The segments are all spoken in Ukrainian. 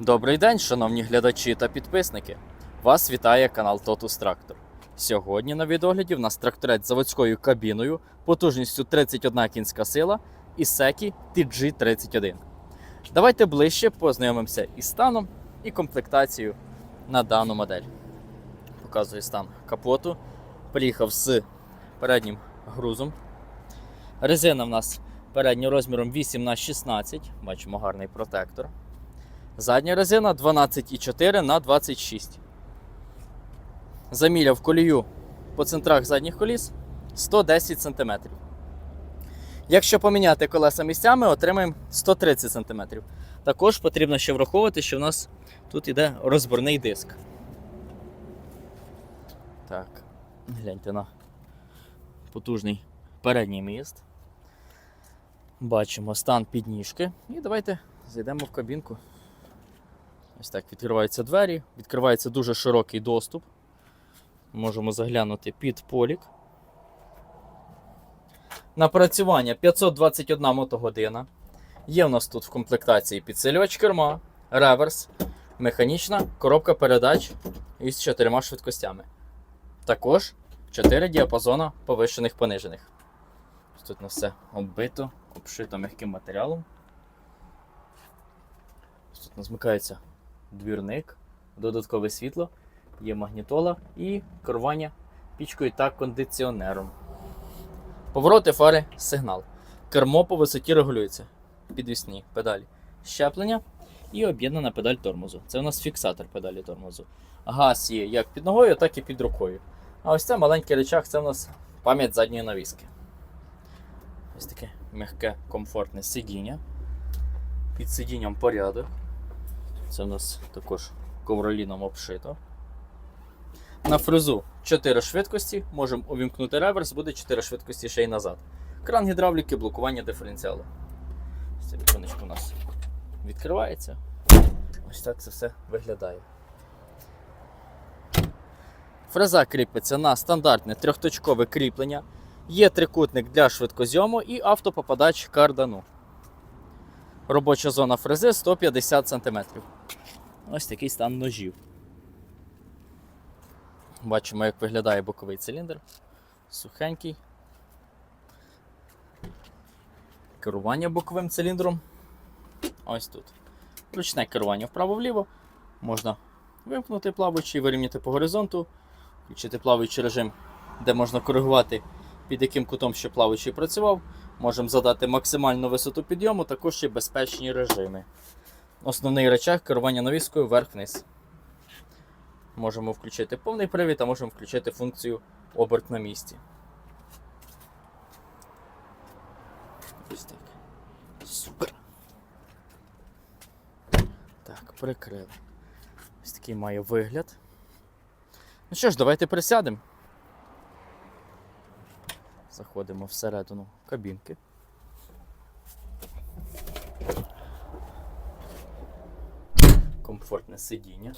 Добрий день, шановні глядачі та підписники. Вас вітає канал Totus Tractor. Сьогодні на відогляді в нас тракторець з заводською кабіною потужністю 31 кінська сила і Секі TG31. Давайте ближче познайомимося із станом і комплектацією на дану модель. Показую стан капоту. Приїхав з переднім грузом. Резина в нас передньою розміром 8 х 16 Бачимо гарний протектор. Задня резина 12,4 на 26. Заміряв колію по центрах задніх коліс 110 см. Якщо поміняти колеса місцями, отримаємо 130 см. Також потрібно ще враховувати, що в нас тут іде розборний диск. Так, гляньте на потужний передній міст. Бачимо стан підніжки. І давайте зайдемо в кабінку. Ось так відкриваються двері, відкривається дуже широкий доступ. Можемо заглянути під полік. Напрацювання 521 мотогодина. Є в нас тут в комплектації підсилювач керма, реверс, механічна коробка передач із чотирма швидкостями. Також 4 діапазона повищених понижених. Тут на все оббито, обшито м'яким матеріалом. Тут нас змикається двірник, додаткове світло, є магнітола і керування пічкою та кондиціонером. Повороти фари сигнал. Кермо по висоті регулюється. Підвісні педалі щеплення і об'єднана педаль тормозу. Це у нас фіксатор педалі тормозу. Газ є як під ногою, так і під рукою. А ось це маленький речах, це у нас пам'ять задньої навіски. Ось таке м'яке, комфортне сидіння. Під сидінням порядок. Це в нас також ковроліном обшито. На фрезу 4 швидкості. Можемо увімкнути реверс, буде 4 швидкості ще й назад. Кран гідравліки, блокування диференціалу. Це віконечко у нас відкривається. Ось так це все виглядає. Фреза кріпиться на стандартне трьохточкове кріплення. Є трикутник для швидкозйому і автопопадач кардану. Робоча зона фрези 150 см. Ось такий стан ножів. Бачимо, як виглядає боковий циліндр. Сухенький. Керування боковим циліндром. Ось тут. Ручне керування вправо-вліво. Можна вимкнути плаваючий, вирівняти по горизонту, включити плаваючий режим, де можна коригувати, під яким кутом ще плаваючий працював. Можемо задати максимальну висоту підйому, також ще безпечні режими. Основний речах керування навіскою вверх-вниз. Можемо включити повний привід, а можемо включити функцію оберт на місці. Ось так. Супер. Так, прикрили. Ось такий має вигляд. Ну що ж, давайте присядемо. Заходимо всередину кабінки. Комфортне сидіння.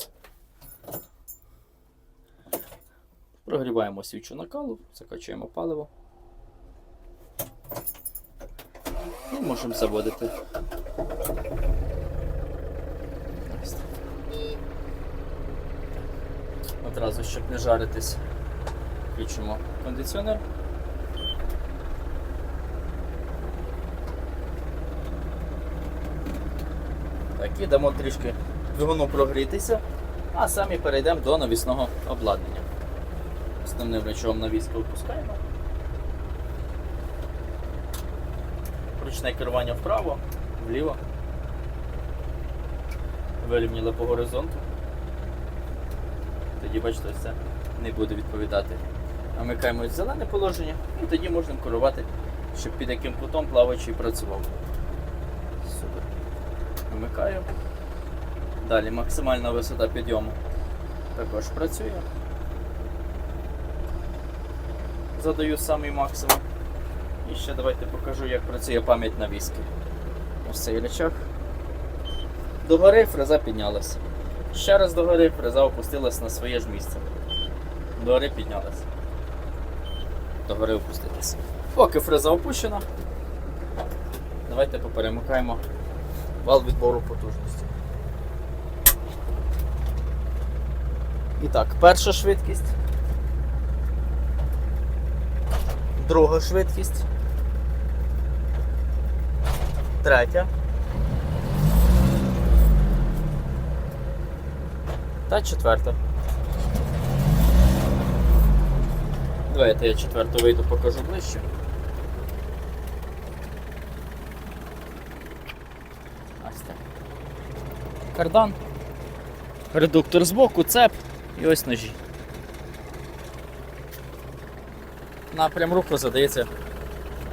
Прогріваємо свічу накалу, закачуємо паливо. І можемо заводити. Одразу, щоб не жаритись, включимо кондиціонер. Так, і дамо трішки двигуну прогрітися, а самі перейдемо до навісного обладнання. Основним речовом навіска опускаємо. Ручне керування вправо, вліво. Вирівняли по горизонту. Тоді, бачите, це не буде відповідати. Намикаємо зелене положення і тоді можна керувати, щоб під яким кутом плаваючий працював. Супер. Вимикаю. Далі максимальна висота підйому також працює. Задаю самий максимум. І ще давайте покажу, як працює пам'ять на віскі. Ось цей речах. Догори фреза піднялася. Ще раз догори фреза опустилась на своє ж місце. Догори піднялася. Догори опустилася. Поки фреза опущена, давайте поперемикаємо вал відбору потужності. І так, перша швидкість. Друга швидкість. Третя. Та четверта. Давайте я четверту вийду, покажу ближче. Кардан. Редуктор збоку, цеп і ось ножі. Напрям руху задається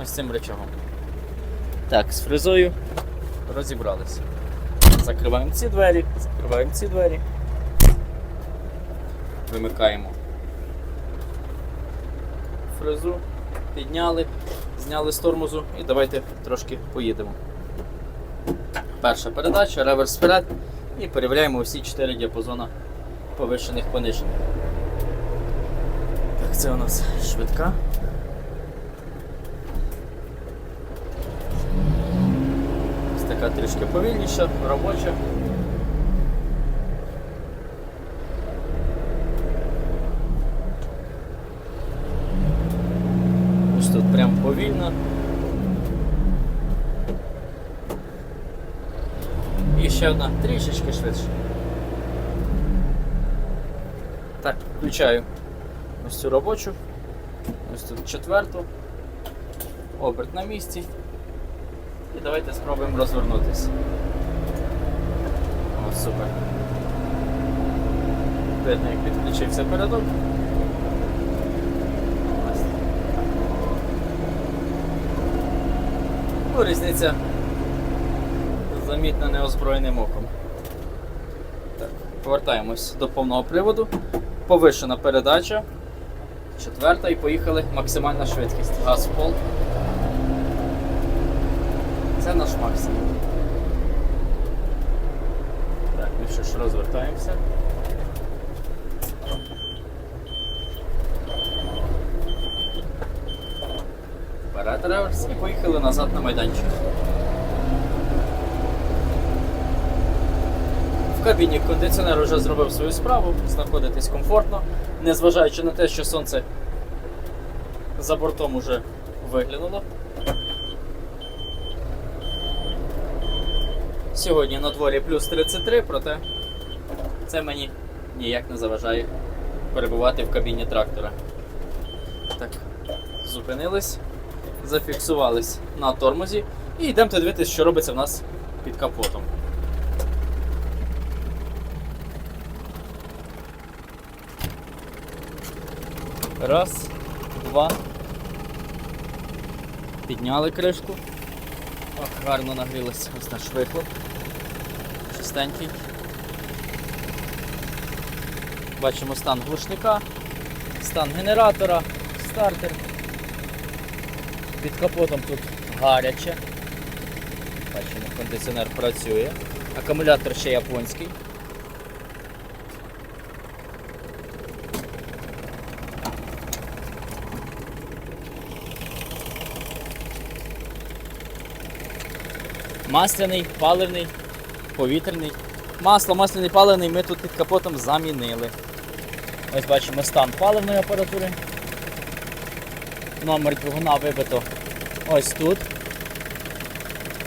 ось цим речагом. Так, з фрезою розібралися. Закриваємо ці двері, закриваємо ці двері. Вимикаємо фрезу, підняли, зняли з тормозу і давайте трошки поїдемо. Перша передача, реверс вперед і перевіряємо усі 4 діапазона повищених понижених. Так, це у нас швидка. Ось така трішки повільніша, робоча. Ось тут прям повільно. І ще одна трішечки швидше. Так, включаю ось цю робочу. Ось тут четверту. Оберт на місці. І давайте спробуємо розвернутися. О, супер. Видно, як підключився передок. Ну, різниця замітна неозброєним оком. Так, повертаємось до повного приводу. Повишена передача. Четверта і поїхали максимальна швидкість. Газ в пол. Це наш максимум. Так, ну що ж, розвертаємося. Вперед реверс і поїхали назад на майданчик. В кабіні кондиціонер вже зробив свою справу, знаходитись комфортно, незважаючи на те, що сонце за бортом уже виглянуло. Сьогодні на дворі плюс 33, проте це мені ніяк не заважає перебувати в кабіні трактора. Так, зупинились, зафіксувались на тормозі і йдемо дивитися, що робиться в нас під капотом. Раз, два. Підняли кришку. Ох, гарно нагрілося ось наш вихлоп. Чистенький. Бачимо стан глушника, стан генератора, стартер. Під капотом тут гаряче. Бачимо, кондиціонер працює. Акумулятор ще японський. Масляний, паливний, повітряний. Масло, масляний, паливний ми тут під капотом замінили. Ось бачимо стан паливної апаратури. Номер двигуна вибито ось тут.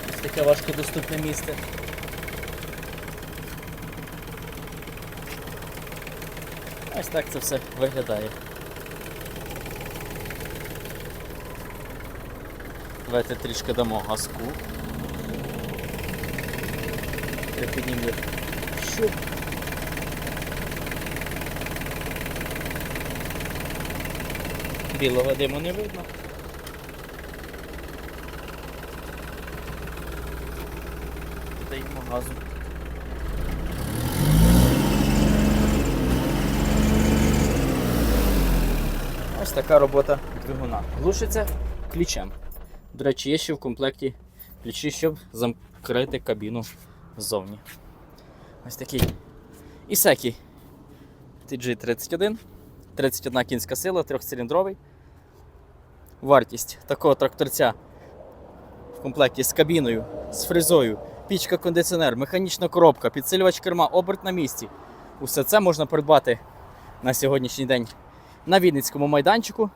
Ось таке важкодоступне місце. Ось так це все виглядає. Давайте трішки дамо газку. Припіднімли щуп. Білого диму не видно. Даємо газу. Ось така робота двигуна. Глушиться ключем. До речі, є ще в комплекті ключі, щоб закрити кабіну ззовні. Ось такий Ісекі TG31, 31 кінська сила, трьохциліндровий. Вартість такого тракторця в комплекті з кабіною, з фрезою, пічка кондиціонер, механічна коробка, підсилювач керма, оберт на місці. Усе це можна придбати на сьогоднішній день на Вінницькому майданчику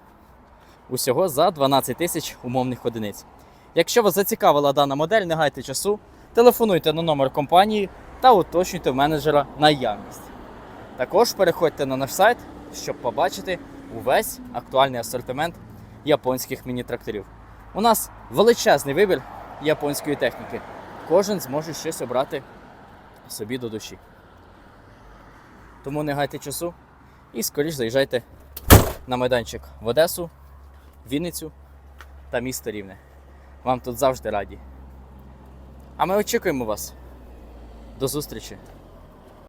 усього за 12 тисяч умовних одиниць. Якщо вас зацікавила дана модель, не гайте часу, телефонуйте на номер компанії та уточнюйте менеджера наявність. Також переходьте на наш сайт, щоб побачити увесь актуальний асортимент японських міні-тракторів. У нас величезний вибір японської техніки. Кожен зможе щось обрати собі до душі. Тому не гайте часу і скоріш заїжджайте на майданчик в Одесу, Вінницю та місто Рівне. Вам тут завжди раді. А ми очікуємо вас. До зустрічі!